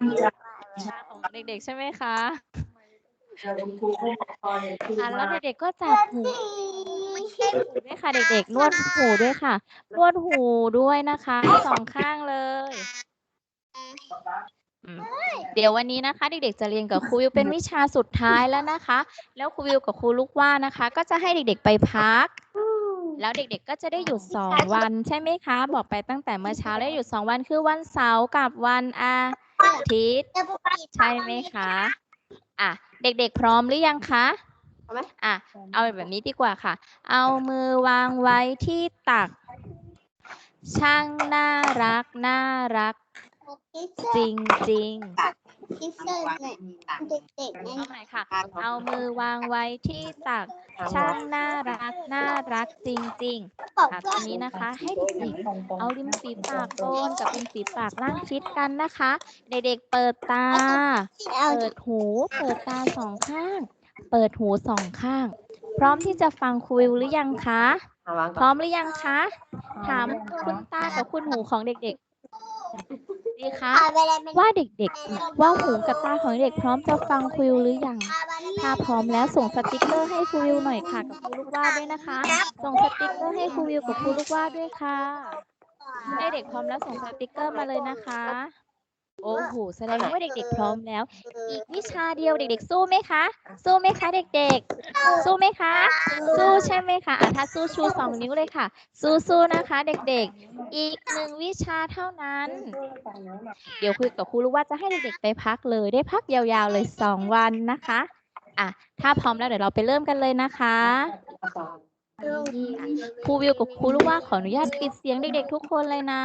ของเด็กๆ ใช่ไหมคะคุณครูผู้ปกครองเนี่ยคืออะมาแล้วเด็กๆก็จับหูหูด้วยค่ะ เด็กๆนวดหูด้วยค่ะนวดหูด้วยนะคะสองข้างเลยอืมเดี๋ยววันนี้นะคะ เด็กๆจะเรียนกับครูวิวเป็นวิชาสุดท้ายแล้วนะคะ แล้วครูวิวกับครูลูกว่านะคะ ก็จะให้เด็กๆไปพัก แล้วเด็กๆก็จะได้หยุดสองวันใช่ไหมคะ บอกไปตั้งแต่เมื่อเช้าแล้วหยุดสองวันคือวันเสาร์กับวันอา ทิตย์ ใช่ไหมคะ อะ เด็กๆพร้อมหรือยังคะเอาไหมอะ เอาแบบนี้ดีกว่าค่ะ เอามือวางไว้ที่ตัก ช่างน่ารักน่ารัก จริงจริงคิ ดเส้นเนี่ยเด็กๆๆเนี่ย เอาใหม่ค่ะ เอามือวางไว้ที่ตัก ช่างน่ารัก น่ารักจริงๆบอกอะตว่าอนนี้นะคะ ให้เด็กๆเอาริมฝีปากโดนกับริมฝีปากล่างชิดกันนะคะ เด็กๆเปิดตาเอาเปิดหู เปิดตาสองข้าง เปิดหูสองข้าง พร้อมที่จะฟังครูวิวหรือยังคะเอาวางพก่ร้อนอมหรือยังคะ ถามคุณตากับคุณหูของเด็กๆ ดีคะพาไปเลยเป็นว่าเด็กๆ ว่าหูกับตาของเด็กพร้อมจะฟังครูวิวหรือยัง ถ้าพร้อมแล้วส่งสติกเกอร์ให้ครูวิวหน่อยค่ะกับครูลูกว่าด้วยนะคะ ส่งสติกเกอร์ให้ครูวิวกับครูลูกว่าด้วยค่ะ ให้เด็กพร้อมแล้วส่งสติกเกอร์มาเลยนะคะ โอ้โหแสดงว่าเด็กๆพร้อมแล้ว อีกวิชาเดียวเด็ก ๆ สู้ไหมคะ สู้ไหมคะ เด็กๆ สู้ไหมคะ สู้ใช่ไหมคะอะถ้าสู้ชูสองนิ้วเลยค่ะ สู้ๆนะคะ เด็กๆ อีกหนึ่งวิชาเท่านั้น เดี๋ยวคุยกับครูรู้ว่าจะให้เด็กๆไปพักเลยได้พักยาวๆเลยสองวันนะคะอะถ้าพร้อมแล้วเดี๋ยวเราไปเริ่มกันเลยนะคะครูวิวกับครูรู้ว่าขออนุญาตปิดเสียงเด็ก ๆ ทุกคนเลยนะ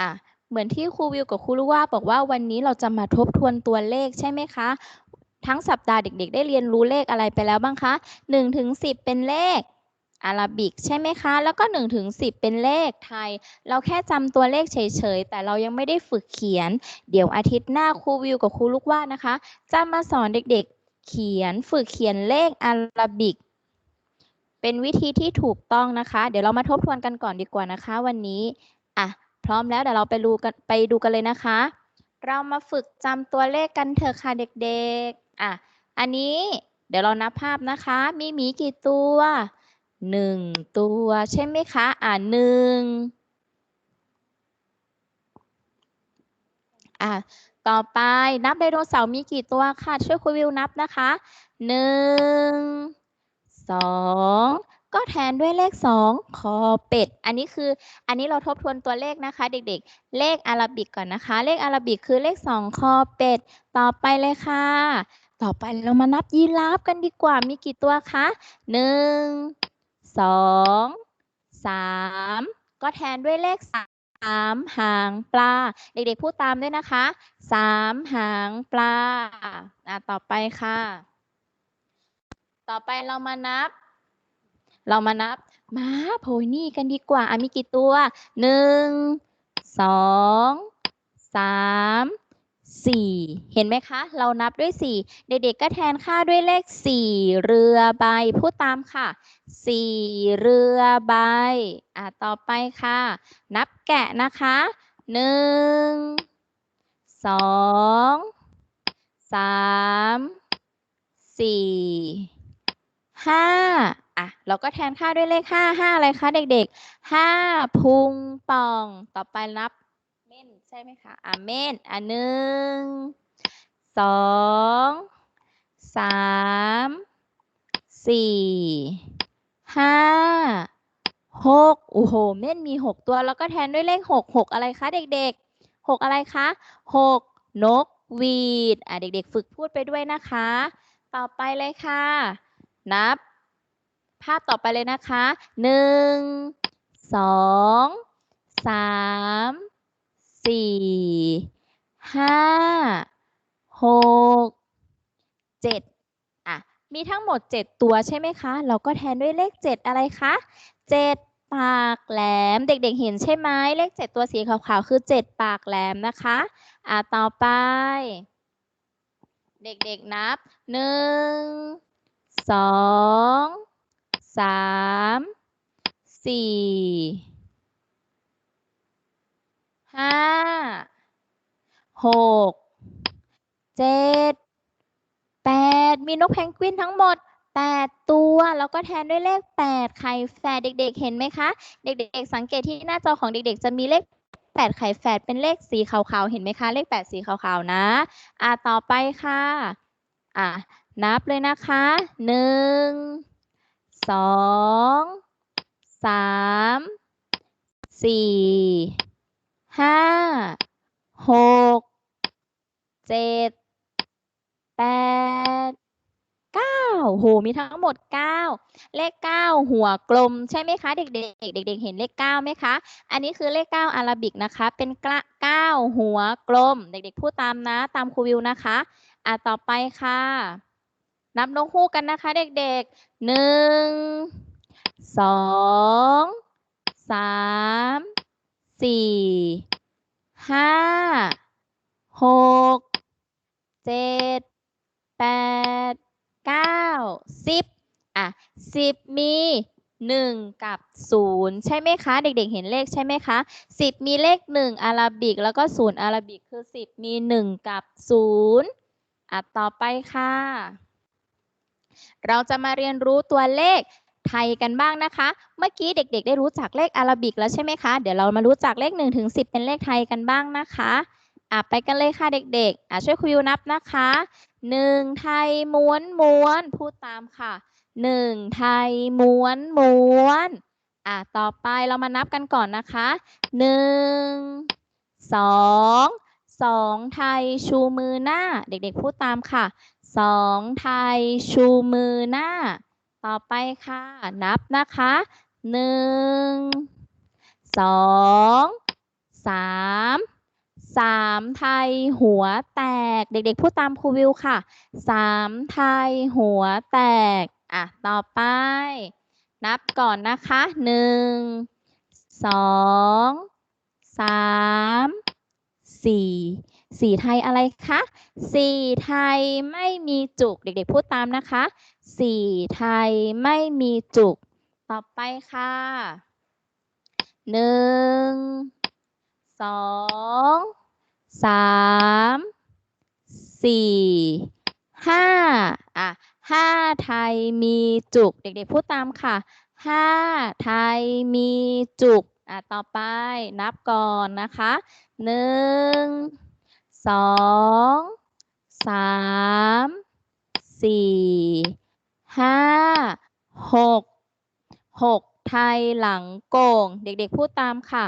อะเหมือนที่ครูวิวกับครูรู้ว่าบอกว่าวันนี้เราจะมาทบทวนตัวเลขใช่ไหมคะ ทั้งสัปดาห์เด็ก ๆ ได้เรียนรู้เลขอะไรไปแล้วบ้างคะหนึ่งถึงสิบเป็นเลขอาราบิกใช่ไหมคะ แล้วก็หนึ่งถึงสิบเป็นเลขไทย เราแค่จำตัวเลขเฉยๆ แต่เรายังไม่ได้ฝึกเขียน เดี๋ยวอาทิตย์หน้าครูวิวกับครูลูกว่านะคะ จะมาสอนเด็กๆ เขียนฝึกเขียนเลขอาราบิก เป็นวิธีที่ถูกต้องนะคะ เดี๋ยวเรามาทบทวนกันก่อนดีกว่านะคะ วันนี้อะ พร้อมแล้วเดี๋ยวเราไปดูกันไปดูกันเลยนะคะ เรามาฝึกจำตัวเลขกันเถอะค่ะเด็กๆ อะ อันนี้เดี๋ยวเรานับภาพนะคะ มีหมีกี่ตัวหนึ่งตัวใช่ไหมคะ อะหนึ่งอะต่อไปนับไดโนเสาร์มีกี่ตัวค่ะ ช่วยคุยวิวนับนะคะหนึ่งสอง ก็แทนด้วยเลขสองคอเป็ด อันนี้คืออันนี้เราทบทวนตัวเลขนะคะ เด็กๆ เลขอารบิกก่อนนะคะ เลขอารบิกคือเลขสองคอเป็ด ต่อไปเลยค่ะ ต่อไปเรามานับยีราฟกันดีกว่า มีกี่ตัวคะหนึ่งสองสามก็แทนด้วยเลขสามหางปลา เด็กๆ พูดตามด้วยนะคะสามหางปลา อะ ต่อไปค่ะ ต่อไปเรามานับ เรามานับม้าโพนี่กันดีกว่าอะมีกี่ตัวหนึ่งสองสามสี่เห็นไหมคะ เรานับด้วยสี่เด็กๆก็แทนค่าด้วยเลขสี่เรือใบพูดตามค่ะสี่เรือใบอะต่อไปค่ะ นับแกะนะคะหนึ่งสองสามสี่ห้า อะเราก็แทนค่าด้วยเลขห้าห้าอะไรคะเด็กๆห้าพุงป่อง ต่อไปนับเม่นใช่ไหมคะอะเม่นอะหนึ่งสองสามสี่ห้าหกโอ้โห เม่นมีหกตัว แล้วก็แทนด้วยเลขหกหกอะไรคะเด็กๆหกอะไรคะหกนกหวีดอะเด็กๆ ฝึกพูดไปด้วยนะคะ ต่อไปเลยค่ะ นับาพต่อไปเลยนะคะหนึ่งสองสามสี่ห้าหกเจ็ดอะ มีทั้งหมดเจ็ดตัวใช่ไหมคะ เราก็แทนด้วยเลขเจ็ดอะไรคะเจ็ดปากแหลม เด็กๆเห็นใช่ไหมเลขเจ็ดตัวสีขาวๆ คือเจ็ดปากแหลมนะคะ อ่าต่อไป เด็กๆนับหนึ่ง สามสี่ห้าหกเจ็ดแปดมีนกเพนกวินทั้งหมดแปดตัว แล้วก็แทนด้วยเลขแปดไข่แฝดเด็ก ๆ เห็นไหมคะ เด็ก ๆ สังเกตที่หน้าจอของเด็ก ๆ จะมีเลขแปดไข่แฝดเป็นเลขสีขาวๆ เห็นไหมคะ เลขแปดสีขาวๆ นะ อ่าต่อไปค่ะ อะนับเลยนะคะหนึ่ง สองสามสี่ห้าหกเจ็ดแปดเก้าโหมีทั้งหมดเก้าเลขเก้าหัวกลมใช่ไหมคะเด็กๆเด็กๆเห็นเลขเก้าไหมคะ อันนี้คือเลขเก้าอาราบิกนะคะ เป็นกระเก้าหัวกลม เด็กๆพูดตามนะตามครูวิวนะคะ อะต่อไปค่ะนับนกฮูกกันนะคะ เด็กๆ หนึ่งสองสามสี่ห้าหกเจ็ดแปดเก้าสิบอะสิบมีหนึ่งกับศูนย์ใช่ไหมคะ เด็กๆ เห็นเลขใช่ไหมคะสิบมีเลขหนึ่งอาราบิก แล้วก็ศูนย์อาราบิกคือสิบมีหนึ่งกับศูนย์อะต่อไปค่ะ เราจะมาเรียนรู้ตัวเลขไทยกันบ้างนะคะ เมื่อกี้เด็กๆ ได้รู้จักเลขอาราบิกแล้วใช่ไหมคะ เดี๋ยวเรามารู้จักเลข1นถึงสิเป็นเลขไทยกันบ้างนะคะอะไปกันเลยค่ะเด็กๆอะช่วยครูยูนับนะคะหนึ่งไทยม้วนม้วนพูดตามค่ะหนึ่งไทยม้วนม้วนอะต่อไปเรามานับกันก่อนนะคะหนึ่งสองสองไทยชูมือหน้า เด็กๆ พูดตามค่ะ สองไทยชูมือหน้า ต่อไปค่ะ นับนะคะหนึ่งสองสามสามไทยหัวแตก เด็กๆพูดตามครูวิวค่ะสามไทยหัวแตก อะ ต่อไป นับก่อนนะคะหนึ่งสองสามสี่ สี่ไทยอะไรคะ สี่ไทยไม่มีจุก เด็กๆพูดตามนะคะ สี่ไทยไม่มีจุก ต่อไปค่ะหนึ่งสองสามสี่ห้าอะห้าไทยมีจุก เด็กๆพูดตามค่ะห้าไทยมีจุก อะ ต่อไปนับก่อนนะคะหนึ่ง สองสามสี่ห้าหกหกไทยหลังโกง เด็กๆพูดตามค่ะ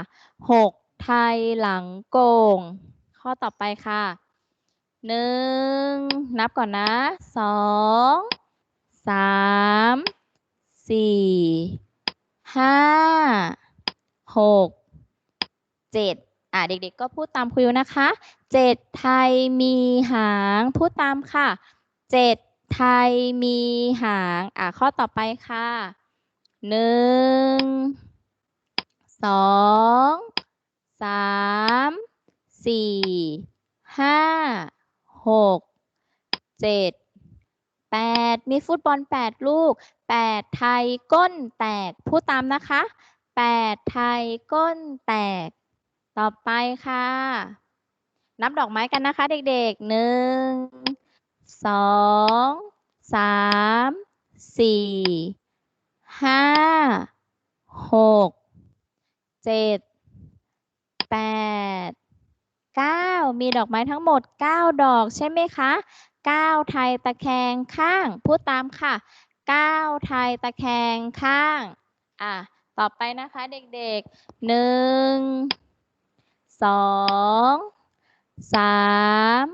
หกไทยหลังโกง ข้อต่อไปค่ะหนึ่งนับก่อนนะสองสามสี่ห้าหกเจ็ด อะเด็กๆก็พูดตามครูยูนะคะเจ็ดไทยมีหาง พูดตามค่ะเจ็ดไทยมีหาง อะข้อต่อไปค่ะหนึ่งสองสามสี่ห้าหกเจ็ดแปดมีฟุตบอลแปดลูกแปดไทยก้นแตก พูดตามนะคะแปดไทยก้นแตก ต่อไปค่ะ นับดอกไม้กันนะคะ เด็กๆหนึ่งสองสามสี่ห้าหกเจ็ดแปดเก้ามีดอกไม้ทั้งหมดเก้าดอกใช่ไหมคะเก้าไทยตะแคงข้าง พูดตามค่ะเก้าไทยตะแคงข้าง อะ ต่อไปนะคะเด็กๆหนึ่ง สองสาม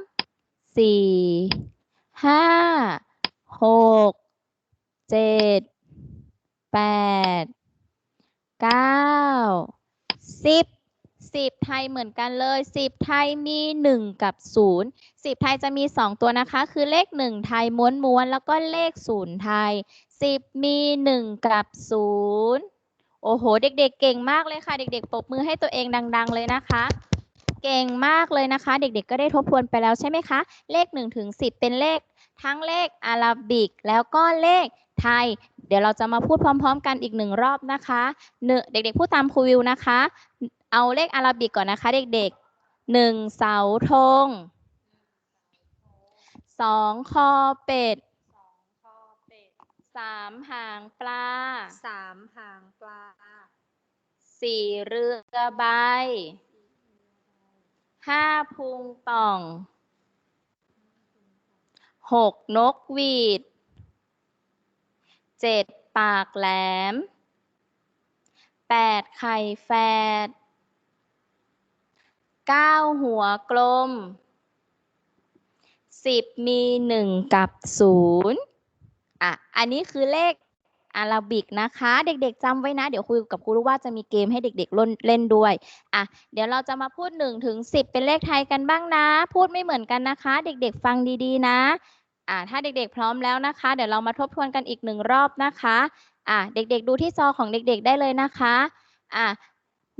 สี่ห้าหกเจ็ดแปดเก้าสิบสิบไทยเหมือนกันเลยสิบไทยมีหนึ่งกับศูนย์สิบไทยจะมีสองตัวนะคะ คือเลขหนึ่งไทยม้วนม้วนแล้วก็เลขศูนย์ไทยสิบมีหนึ่งกับศูนย์ โอ้โห เด็กๆ เก่งมากเลยค่ะ เด็กๆ ปรบมือให้ตัวเองดัง ๆ เลยนะคะ เก่งมากเลยนะคะ เด็กๆ ก็ได้ทบทวนไปแล้วใช่ไหมคะ เลข1ถึง10 เป็นเลขทั้งเลขอาราบิก แล้วก็เลขไทย เดี๋ยวเราจะมาพูดพร้อม ๆ กันอีกหนึ่งรอบนะคะเด็กๆ พูดตามครูวิวนะคะ เอาเลขอาราบิกก่อนนะคะ เด็กๆหนึ่งเสาธงสองคอเป็ดสองคอเป็ด สามหางปลาสามหางปลาสี่เรือใบห้าพุงป่องหกนกหวีดเจ็ดปากแหลมแปดไข่แฝดเก้าหัวกลมสิบมีหนึ่งกับศูนย์ อะ อันนี้คือเลขอาราบิกนะคะ เด็กๆจำไว้นะ เดี๋ยวคุยกับครูรู้ว่าจะมีเกมให้เด็กๆเล่นเล่นด้วย อะ เดี๋ยวเราจะมาพูด1ถึง10 เป็นเลขไทยกันบ้างนะ พูดไม่เหมือนกันนะคะ เด็กๆฟังดีๆนะ อะ ถ้าเด็กๆพร้อมแล้วนะคะ เดี๋ยวเรามาทบทวนกันอีกหนึ่งรอบนะคะ อะ เด็กๆดูที่จอของเด็กๆได้เลยนะคะ อะ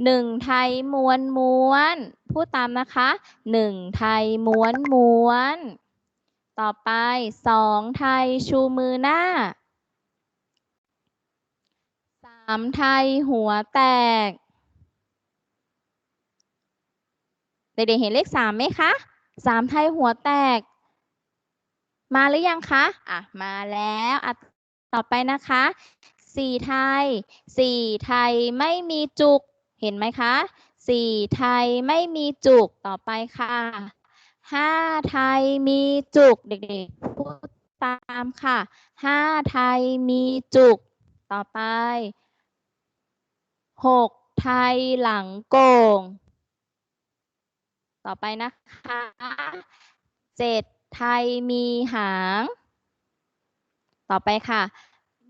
หนึ่งไทยม้วนม้วน พูดตามนะคะหนึ่งไทยม้วนม้วน ต่อไปสองไทยชูมือหน้าสามไทยหัวแตก เด็กๆเห็นเลขสามไหมคะสามไทยหัวแตก มาหรือยังคะ อะ มาแล้วอะต่อไปนะคะสี่ไทยสี่ไทยไม่มีจุก เห็นไหมคะสี่ไทยไม่มีจุกต่อไปค่ะ ห้าไทยมีจุก เด็กๆพูดตามค่ะห้าไทยมีจุก ต่อไปหกไทยหลังโกง ต่อไปนะคะเจ็ดไทยมีหาง ต่อไปค่ะ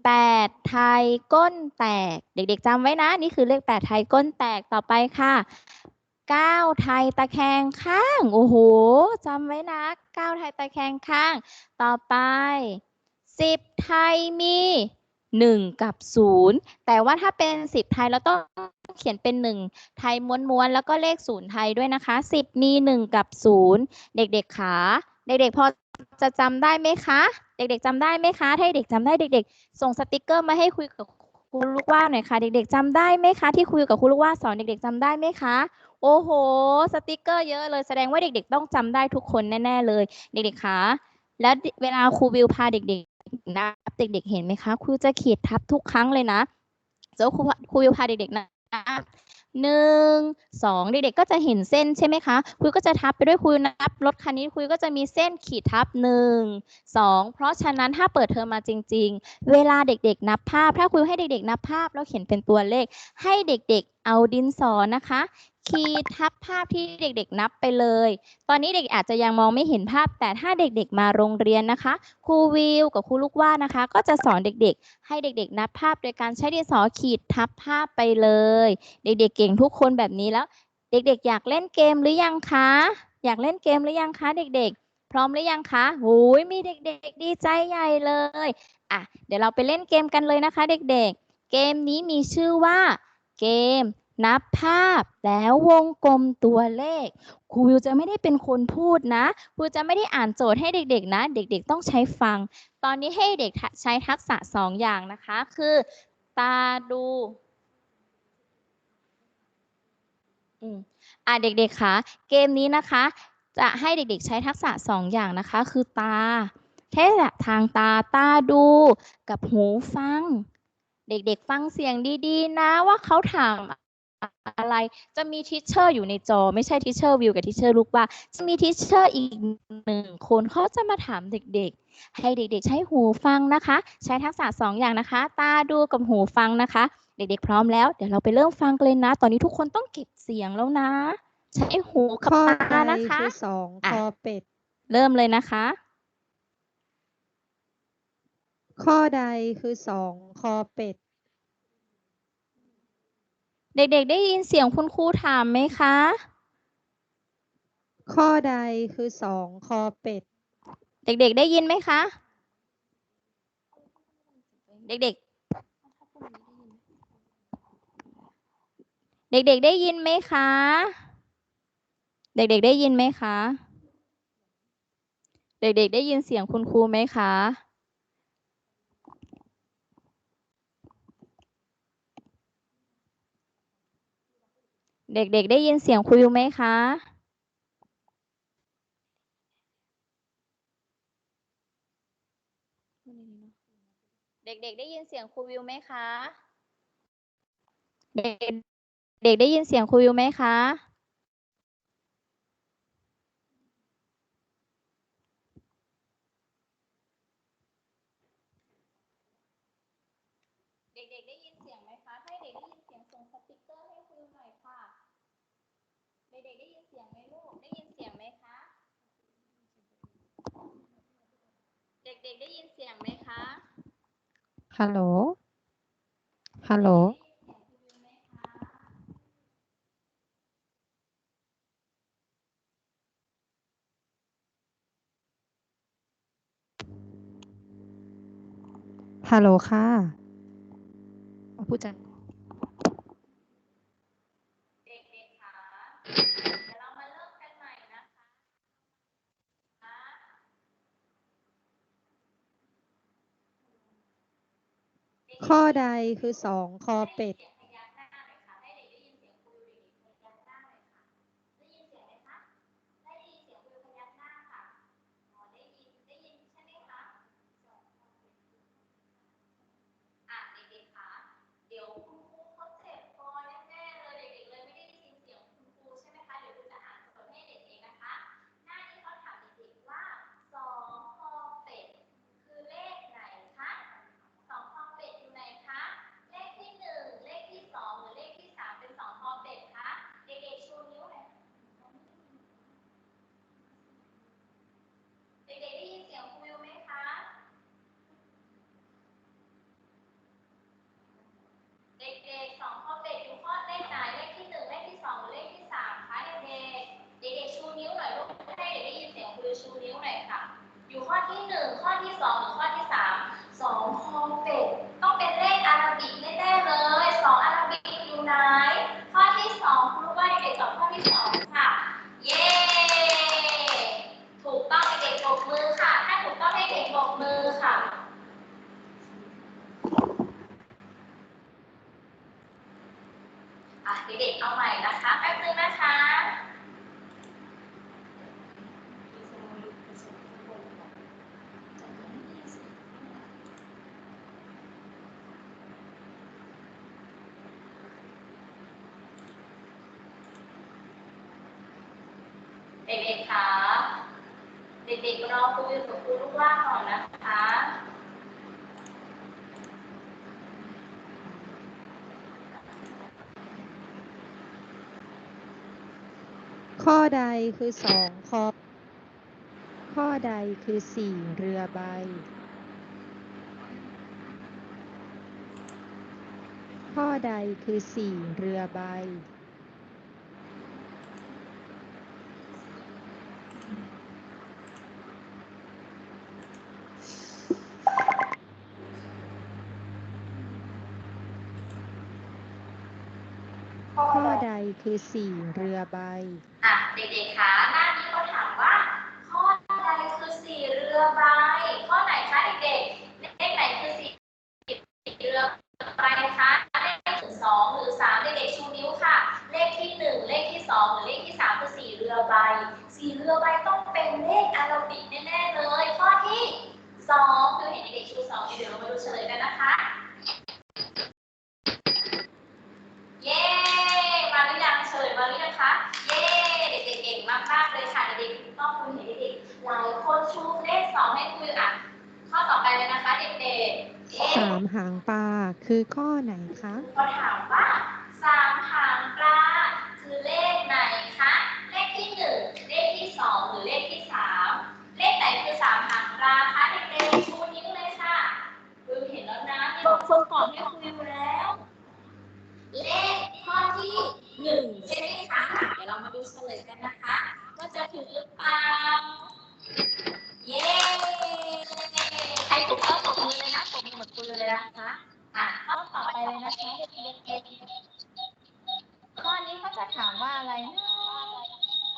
แปดไทยก้นแตก เด็กๆจำไว้นะ นี่คือเลขแปดไทยก้นแตกต่อไปค่ะ ก้าไทยตะแคงข้าง โอ้โหจำไว้นะเก้าไทยตะแคงข้าง ต่อไปสิบไทยมีหนึ่งกับศูนย์แต่ว่าถ้าเป็นสิบไทยเราต้องเขียนเป็นหนึ่งไทยม้วนๆแล้วก็เลขศูนย์ไทยด้วยนะคะสิบมีหนึ่งกับศูนย์เด็กๆขาเด็กๆพอจะจำได้ไหมคะ เด็กๆจำได้ไหมคะถ้าเด็กจำได้เด็ก ๆ ส่งสติกเกอร์มาให้คุยกับครูลูกว่าหน่อยค่ะ เด็กๆจำได้ไหมคะ ที่คุยกับครูลูกว่าสอนเด็กๆจำได้ไหมคะ โอ้โห สติกเกอร์เยอะเลยแสดงว่าเด็ก ๆ ต้องจำได้ทุกคนแน่ ๆ เลย เด็กๆคะแล้วเวลาครูวิวพาเด็กๆนับเด็ก ๆ เห็นไหมคะครูจะขีดทับทุกครั้งเลยนะเจ้าครูครูวิวพาเด็กๆนับหนึ่งสองเด็กๆก็จะเห็นเส้นใช่ไหมคะครูก็จะทับไปด้วยครูนับรถคันนี้ครูก็จะมีเส้นขีดทับหนึ่งสองเพราะฉะนั้นถ้าเปิดเทอมมาจริง ๆ เวลาเด็กๆ นับภาพ ถ้าครูให้เด็กๆ นับภาพแล้วเขียนเป็นตัวเลข ให้เด็กๆ เอาดินสอนะคะ ขีดทับภาพที่เด็กๆนับไปเลย ตอนนี้เด็กอาจจะยังมองไม่เห็นภาพ แต่ถ้าเด็กๆมาโรงเรียนนะคะ ครูวิวกับครูลูกว่านะคะ ก็จะสอนเด็กๆ ให้เด็กๆ นับภาพโดยการใช้ดินสอขีดทับภาพไปเลย เด็กๆ เก่งทุกคนแบบนี้แล้ว เด็กๆ อยากเล่นเกมหรือยังคะ อยากเล่นเกมหรือยังคะ เด็กๆพร้อมหรือยังคะโอ้ยมีเด็กๆ ดีใจใหญ่เลย อะ เดี๋ยวเราไปเล่นเกมกันเลยนะคะ เด็กๆ เกมนี้มีชื่อว่าเกม นับภาพแล้ววงกลมตัวเลข ครูวิวจะไม่ได้เป็นคนพูดนะ ครูจะไม่ได้อ่านโจทย์ให้เด็กๆนะ เด็กๆต้องใช้ฟัง ตอนนี้ให้เด็กใช้ทักษะสองอย่างนะคะ คือ ตาดูอืมอะเด็กๆคะเกมนี้นะคะ จะให้เด็กๆใช้ทักษะสองอย่างนะคะ คือตาแค่ทางตาตาดูกับหูฟัง เด็กๆฟังเสียงดีๆ นะว่าเขาถาม อะไร จะมีทิชเชอร์อยู่ในจอ ไม่ใช่ทิชเชอร์วิวกับทิชเชอร์ลูกว่า จะมีทิชเชอร์อีกหนึ่งคนเขาจะมาถามเด็กๆ ให้เด็กๆ ใช้หูฟังนะคะ ใช้ทักษะสองอย่างนะคะ ตาดูกับหูฟังนะคะ เด็กๆ พร้อมแล้ว เดี๋ยวเราไปเริ่มฟังกันเลยนะ ตอนนี้ทุกคนต้องเก็บเสียงแล้วนะ ใช้หูกับข้อตาใดนะคะคือสองอะคอเป็ด เริ่มเลยนะคะ ข้อใดคือสองคอเป็ด เด็กๆ ได้ยินเสียงคุณครูถามไหมคะ ข้อใดคือสองคอเป็ด เด็กๆ ได้ยินไหมคะ เด็กๆ เด็กๆ ได้ยินไหมคะ เด็กๆ ได้ยินไหมคะ เด็กๆ ได้ยินเสียงคุณครูไหมคะ เด็กๆ ได้ยินเสียงครูอยู่ไหมคะ เด็กๆ ได้ยินเสียงครูวิวไหมคะ เด็กๆ ได้ยินเสียงครูวิวไหมคะ เด็กๆได้ยินเสียงไหมคะ ถ้าเด็กได้ยินเสียงส่งสติกเกอร์ให้ครูหน่อยค่ะ เด็กๆได้ยินเสียงไหมลูก ได้ยินเสียงไหมคะ เด็กๆได้ยินเสียงไหมคะ ฮัลโหล ฮัลโหล ฮัลโหลค่ะ ผู้จัดจัง เด็กๆค่ะ เดี๋ยวเรามาเริ่มกันใหม่นะคะ ข้อใดคือสองคอเป็ด เสียงพยักหน้าหน่อยค่ะ ให้เด็กได้ยินเสียงครูเด็กๆพยักหน้าหน่อยค่ะ ได้ยินเสียงไหมคะ ได้ยินเสียงครูพยักหน้าค่ะอ๋อได้ยิน ได้ยินใช่ไหมคะอะเด็กๆค่ะ เดี๋ยวคุณครูเขาเจ็บคอแน่ๆเลยเด็กๆเลยไม่ได้ยินเสียงคุณครูใช่ไหมคะ เดี๋ยวครูจะอ่านสดให้เด็กเองนะคะ หน้านี้เขาถามเด็กๆว่าสองคอเป็ดคือเลขไหนคะสองคอเป็ดอยู่ไหนคะ เลขที่หนึ่งเลขที่สองหรือเลขที่สามเป็นสองคอเป็ดคะ เด็กๆชูนิ้วหน่อยเด็กๆได้ยินเสียงครูวิวไหมคะ เด็กๆสองข้อเป็ดอยู่ข้อเลขไหนเลขที่หนึ่งเลขที่สองหรือเลขที่สามคะเด็กๆเด็กๆชูนิ้วหน่อยลูกให้เด็กได้ยินเสียงครูชูนิ้วหน่อยค่ะ อยู่ข้อที่หนึ่งข้อที่สองหรือข้อที่สามสองคอเป็ดต้องเป็นเลขอาราบิกแน่ๆเลยสองอาราบิกอยู่ไหน ข้อที่สองครูว่าเด็กๆตอบข้อที่สองค่ะ เย้ ถูกต้องเด็กๆปรบมือค่ะ ถ้าถูกต้องให้เด็กปรบมือค่ะ อะเด็กๆเอาใหม่นะคะแป๊บนึงนะคะ เด็กๆคะเด็กๆรอครูอยู่กับครูลูกว่าก่อนนะคะ ข้อ ใดคือสองคอข้อใดคือสี่เรือใบ ข้อใดคือสี่เรือใบ ข้อใดคือสี่เรือใบอะ เด็กๆคะหน้านี้เขาถามว่า ข้อใดคือสี่เรือใบ ข้อไหนคะเด็กๆเลขไหนคือสี่เรือใบคะเลขหนึ่งสองหรือสามเด็กๆชูนิ้วค่ะ เลขที่หนึ่งเลขที่สองหรือเลขที่สามคือสี่เรือใบสี่เรือใบต้องเป็นเลขอาราบิกแน่ๆเลย ข้อที่สองคือเห็นเด็กๆชูสองเดี๋ยวเรามาดูเฉลยกันนะคะ เย้ มาหรือยังเฉลยมาหรือยังคะ เย้ เด็กๆเก่งมากๆเลยค่ะ เด็กๆถูกต้องคุณเห็นเด็กๆหลายคนชูเลขสองให้คุยอะ ข้อต่อไปเลยนะคะ เด็กๆเอ๊ะ สาม หางปลาคือข้อไหนคะเขาถามว่าสามหางปลาคือเลขไหนคะ เลขที่หนึ่งเลขที่สองหรือเลขที่สามเลขไหนคือสามหางปลาคะเด็กๆชูนิ้วเลยค่ะคุยเห็นแล้วนะมีบางคนตอบให้คุยแล้ว เลขข้อที่หนึ่งใช่ไหมคะเดี๋ยวเรามาดูเฉลยกันนะคะว่าจะถูกหรือเปล่า เย้ใครถูกต้องตบมือเลยนะตบมือหมดมือเลยนะคะอะข้อต่อไปเลยนะคะเด็กๆข้อจะถามว่าอะไรนะ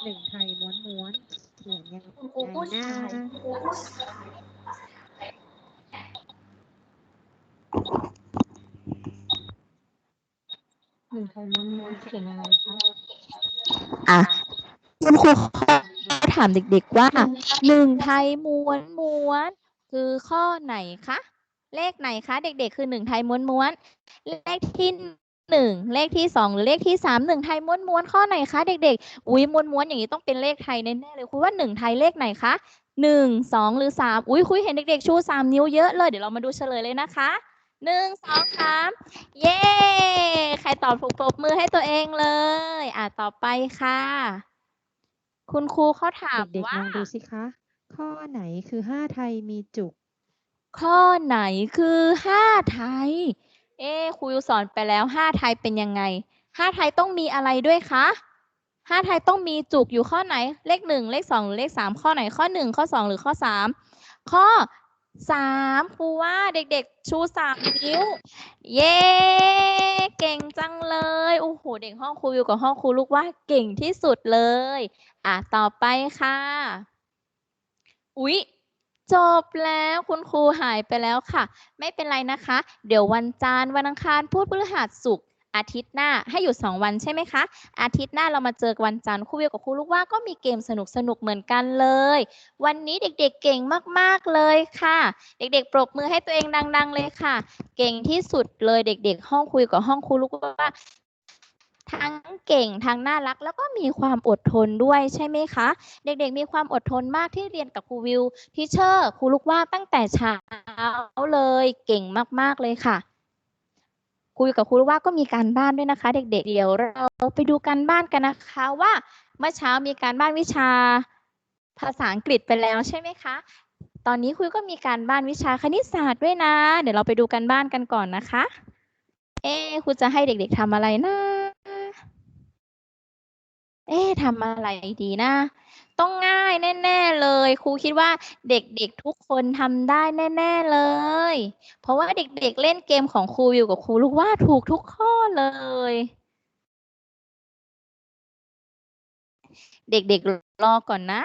หนึ่งไทยม้วนม้วนๆเขียนยังคุณครูผู้ไงชายนะหนึ่งไทยม้วนม้วนๆเขียนยังไงคะอะคุณครูเขา ถามเด็กๆว่าหนึ่งไทยม้วนม้วนคือข้อไหนคะ เลขไหนคะ เด็ก ๆ คือหนึ่งไทยม้วนม้วนเลขที่หนึ่งเลขที่สองหรือเลขที่สามหนึ่งไทยม้วนม้วนข้อไหนคะ เด็กๆอุ้ยม้วนม้วนอย่างนี้ต้องเป็นเลขไทยแน่ๆเลยคุณว่าหนึ่งไทยเลขไหนคะหนึ่งสองหรือสามอุ้ยคุยเห็นเด็กๆชูสามนิ้วเยอะเลยเดี๋ยวเรามาดูเฉลยเลยนะคะหนึ่งสองสามเย้ ใครตอบถูกปรบมือให้ตัวเองเลย อะ ต่อไปค่ะ คุณครูเขาถามเด็กๆว่า ลองดูสิคะ ข้อไหนคือห้าไทยมีจุก ข้อไหนคือห้าไทย เอ๊ะครูสอนไปแล้วห้าไทยเป็นยังไงห้าไทยต้องมีอะไรด้วยคะห้าไทยต้องมีจุกอยู่ข้อไหน เลขหนึ่งเลขสองหรือเลขสามข้อไหนข้อหนึ่งข้อสองหรือข้อสามข้อสามครูว่าเด็กๆ ชูสามนิ้ว เย้เก่งจังเลยโอ้โหเด็กห้องครูอยู่กับห้องครูลูกว่าเก่งที่สุดเลย อะ ต่อไปค่ะ อุ๊ย จบแล้วคุณครูหายไปแล้วค่ะ ไม่เป็นไรนะคะ เดี๋ยววันจันทร์วันอังคารพุธพฤหัสศุกร์อาทิตย์หน้าให้อยู่สองวันใช่ไหมคะ อาทิตย์หน้าเรามาเจอกันวันจันทร์ครูวิวกับครูลูกว่าก็มีเกมสนุกสนุกๆเหมือนกันเลย วันนี้เด็กๆเก่งมากๆเลยค่ะ เด็กๆ ปรบมือให้ตัวเองดัง ๆ เลยค่ะ เก่งที่สุดเลยเด็ก ๆ ห้องคุยกับห้องครูลูกว่า ทั้งเก่งทั้งน่ารัก แล้วก็มีความอดทนด้วยใช่ไหมคะ เด็กๆ มีความอดทนมากที่เรียนกับครูวิวทิเชอร์ครูลูกว่าตั้งแต่เช้าเลยเก่งมากๆเลยค่ะครูกับครูลูกว่าก็มีการบ้านด้วยนะคะ เด็กๆ เดี๋ยวเราไปดูการบ้านกันนะคะว่าเมื่อเช้ามีการบ้านวิชาภาษาอังกฤษไปแล้วใช่ไหมคะ ตอนนี้ครูก็มีการบ้านวิชาคณิตศาสตร์ด้วยนะ เดี๋ยวเราไปดูกันบ้านกันก่อนนะคะ เอ๊ครูจะให้เด็กๆทำอะไรนะ เอ๊ะทำอะไรดีนะ ต้องง่ายแน่ ๆ เลย ครูคิดว่าเด็กๆทุกคนทำได้แน่ ๆเลย เพราะว่าเด็กๆเล่นเกมของครูอยู่กับครูลูกว่าถูกทุกข้อเลย เด็กๆรอก่อนนะ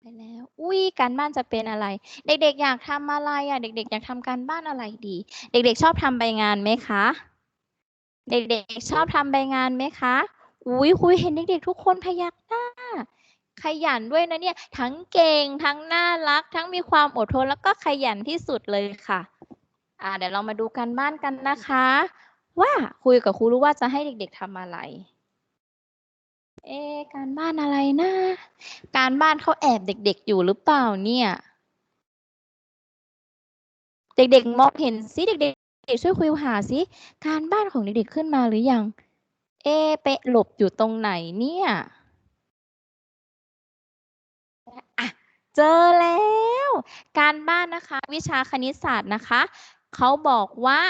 ไปแล้ว อุ้ยการบ้านจะเป็นอะไร เด็กๆอยากทำอะไรอะ เด็กๆอยากทำการบ้านอะไรดี เด็กๆชอบทำใบงานไหมคะ เด็กๆชอบทำใบงานไหมคะ อุ้ยคุยเห็นเด็กๆทุกคนพยักหน้า ขยันด้วยนะเนี่ย ทั้งเก่ง ทั้งน่ารัก ทั้งมีความอดทน แล้วก็ขยันที่สุดเลยค่ะ อ่าเดี๋ยวเรามาดูกันบ้านกันนะคะ ว่าคุยกับครูรู้ว่าจะให้เด็กๆทำอะไร เอการบ้านอะไรนะ การบ้านเขาแอบเด็ก ๆ อยู่หรือเปล่าเนี่ย เด็กๆมองเห็นสิเด็ก ๆช่วยคุยหาสิการบ้านของเด็กๆขึ้นมาหรือยัง เอะไปหลบอยู่ตรงไหนเนี่ยอะเจอแล้ว การบ้านนะคะ วิชาคณิตศาสตร์นะคะ เขาบอกว่า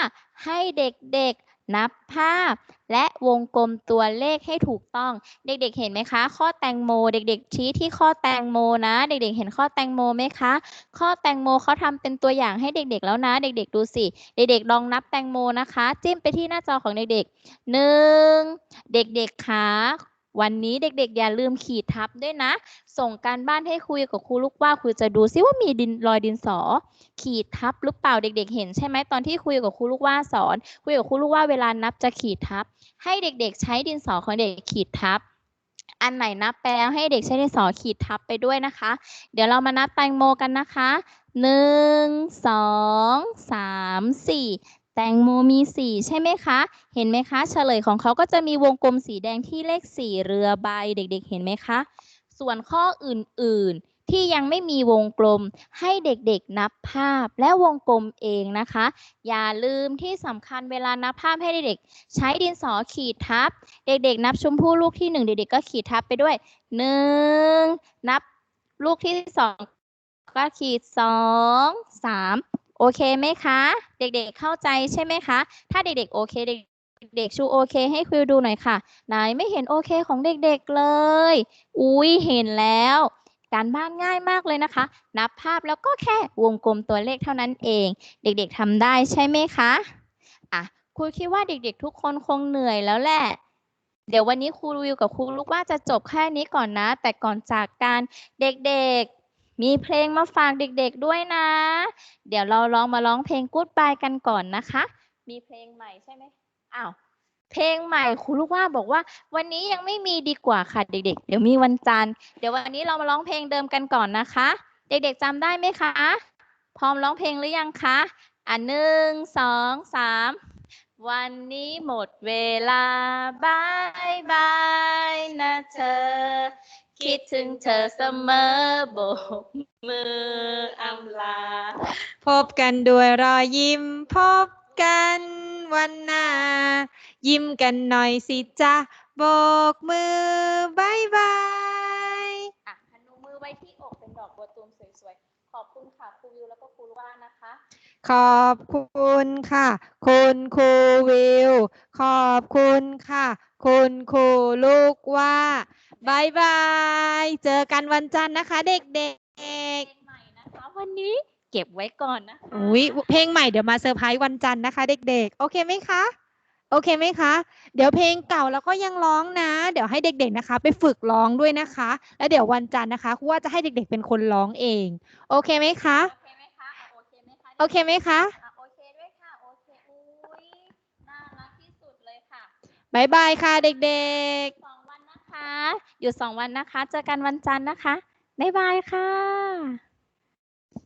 ให้เด็กๆนับภาพ และวงกลมตัวเลขให้ถูกต้อง เด็กๆ เห็นไหมคะ ข้อแตงโม เด็กๆ ชี้ที่ข้อแตงโมนะ เด็กๆ เห็นข้อแตงโมไหมคะ ข้อแตงโมเขาทำเป็นตัวอย่างให้เด็กๆ แล้วนะ เด็กๆ ดูสิ เด็กๆ ลองนับแตงโมนะคะ จิ้มไปที่หน้าจอของเด็กๆหนึ่งเด็กๆคะ วันนี้เด็กๆ อย่าลืมขีดทับด้วยนะ ส่งการบ้านให้คุยกับครูลูกว่าครูจะดูซิว่ามีดินรอยดินสอ ขีดทับหรือเปล่าเด็ก ๆ เห็นใช่ไหมตอนที่คุยกับครูลูกว่าสอน คุยกับครูลูกว่าเวลานับจะขีดทับ ให้เด็กๆ ใช้ดินสอของเด็กขีดทับ อันไหนนับไปแล้วให้เด็กใช้ดินสอขีดทับไปด้วยนะคะ เดี๋ยวเรามานับแตงโมกันนะคะหนึ่งสองสามสี่ แตงโมมีสี่ใช่ไหมคะ เห็นไหมคะ เฉลยของเขาก็จะมีวงกลมสีแดงที่เลขสี่เรือใบ เด็กๆ เห็นไหมคะ ส่วนข้ออื่นๆ ที่ยังไม่มีวงกลมให้เด็กๆ นับภาพและวงกลมเองนะคะ อย่าลืมที่สำคัญเวลานับภาพให้เด็กๆ ใช้ดินสอขีดทับ เด็กๆ นับชมพู่ลูกที่หนึ่งเด็กๆ ก็ขีดทับไปด้วยหนึ่งนับลูกที่สองก็ขีดสองสาม โอเคไหมคะ เด็กๆเข้าใจใช่ไหมคะ ถ้าเด็กๆโอเคเด็กเด็กๆชูโอเคให้คุยดูหน่อยค่ะ ไหนไม่เห็นโอเคของเด็กๆเลย อุ้ยเห็นแล้ว การบ้านง่ายมากเลยนะคะ นับภาพแล้วก็แค่วงกลมตัวเลขเท่านั้นเอง เด็กๆทำได้ใช่ไหมคะอะครูคิดว่าเด็กๆ ทุกคนคงเหนื่อยแล้วแหละ เดี๋ยววันนี้ครูวิวกับครูลูกว่าจะจบแค่นี้ก่อนนะ แต่ก่อนจากการเด็กๆ มีเพลงมาฝากเด็กๆด้วยนะ เดี๋ยวเราลองมาร้องเพลง Goodbye กันก่อนนะคะ มีเพลงใหม่ใช่ไหมอ้าว เพลงใหม่ครูลูกว่าบอกว่า วันนี้ยังไม่มีดีกว่าค่ะเด็ก ๆ เดี๋ยวมีวันจันทร์ เดี๋ยววันนี้เรามาร้องเพลงเดิมกันก่อนนะคะ เด็กๆจำได้ไหมคะ พร้อมร้องเพลงหรือยังคะ อะหนึ่งสองสามวันนี้หมดเวลาบายบายนะเธอ คิดถึงเธอเสมอโบกมืออำลา พบกันด้วยรอยยิ้ม พบกันวันหน้า ยิ้มกันหน่อยสิจ๊ะโบกมือบายบายอะพนมมือไว้ที่อกเป็นดอกบัวตูมสวยๆ ขอบคุณค่ะครูวิวแล้วก็ครูว่านะคะ ขอบคุณค่ะ คุณครูวิว ขอบคุณค่ะ คุณครูลูกว่า บายบาย เจอกันวันจันทร์นะคะ เด็กเพลงใหม่นะคะวันนี้เก็บไว้ก่อนนะคะๆอุ้ยเพลงใหม่เดี๋ยวมาเซอร์ไพรส์วันจันทร์นะคะ เด็กๆ โอเคไหมคะ โอเคไหมคะ เดี๋ยวเพลงเก่าแล้วก็ยังร้องนะ เดี๋ยวให้เด็กๆนะคะ ไปฝึกร้องด้วยนะคะ แล้วเดี๋ยววันจันทร์นะคะครูว่าจะให้เด็กๆเป็นคนร้องเอง โอเคไหมคะ โอเคไหมคะอะโอเคไหมคะโอเคไหมคะอะโอเคด้วยค่ะโอเคอุ้ยน่ารักที่สุดเลยค่ะบายบายค่ะเด็กๆ อยู่สองวันนะคะ เจอกันวันจันทร์นะคะ บ๊ายบายค่ะ